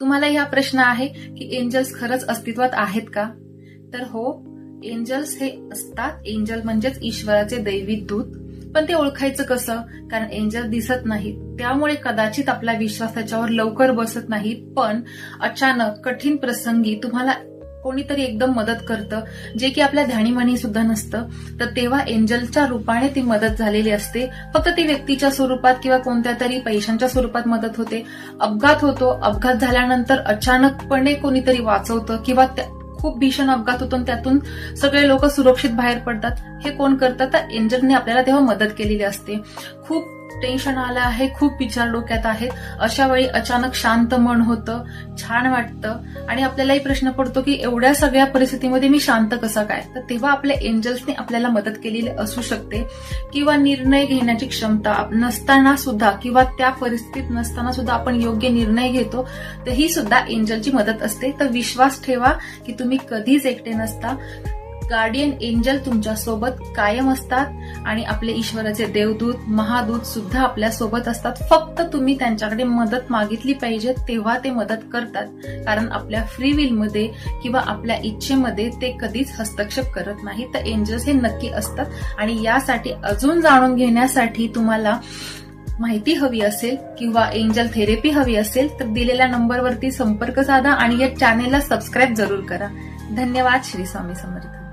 तुम्हाला हा प्रश्न आहे की एंजल्स खरंच अस्तित्वात आहेत का? तर हो एंजल्स हे असतात. एंजल म्हणजेच ईश्वराचे दैवी दूत. पण ते ओळखायचं कसं? कारण एंजल दिसत नाहीत. त्यामुळे कदाचित आपला विश्वास त्याच्यावर लवकर बसत नाही. पण अचानक कठीण प्रसंगी तुम्हाला कोणीतरी एकदम मदत करतं. जे की आपल्या ध्यानीमनी सुद्धा नसतं. तर तेव्हा एंजलच्या रूपाने ती मदत झालेली असते. फक्त ती व्यक्तीच्या स्वरूपात किंवा कोणत्या तरी पैशांच्या स्वरूपात मदत होते. अपघात होतो. अपघात झाल्यानंतर अचानकपणे कोणीतरी वाचवतं किंवा खूप भीषण अपघात होतो आणि त्यातून सगळे लोक सुरक्षित बाहेर पडतात. हे कोण करतात तर एंजलने आपल्याला तेव्हा मदत केलेली असते. खूप टेन्शन आलं आहे खूप विचार डोक्यात आहेत. अशा वेळी अचानक शांत मन होतं छान वाटतं. आणि आपल्यालाही प्रश्न पडतो की एवढ्या सगळ्या परिस्थितीमध्ये मी शांत कसा काय? तर तेव्हा आपल्या एंजल्सने आपल्याला मदत केलेली असू शकते. किंवा निर्णय घेण्याची क्षमता नसताना सुद्धा किंवा त्या परिस्थितीत नसताना सुद्धा आपण योग्य निर्णय घेतो तर ही सुद्धा एंजलची मदत असते. तर विश्वास ठेवा की तुम्ही कधीच एकटे नसता. गार्डियन एंजल तुमच्यासोबत कायम असतात आणि आपले ईश्वराचे देवदूत महादूत सुद्धा आपल्यासोबत असतात. फक्त तुम्ही त्यांच्याकडे मदत मागितली पाहिजे तेव्हा ते मदत करतात. कारण आपल्या फ्री मध्ये किंवा आपल्या इच्छेमध्ये ते कधीच हस्तक्षेप करत नाही. तर एंजल्स हे नक्की असतात. आणि यासाठी अजून जाणून घेण्यासाठी तुम्हाला माहिती हवी असेल किंवा एंजल थेरपी हवी असेल तर दिलेल्या नंबरवरती संपर्क साधा आणि या चॅनेलला सबस्क्राईब जरूर करा. धन्यवाद श्री स्वामी समर्थ.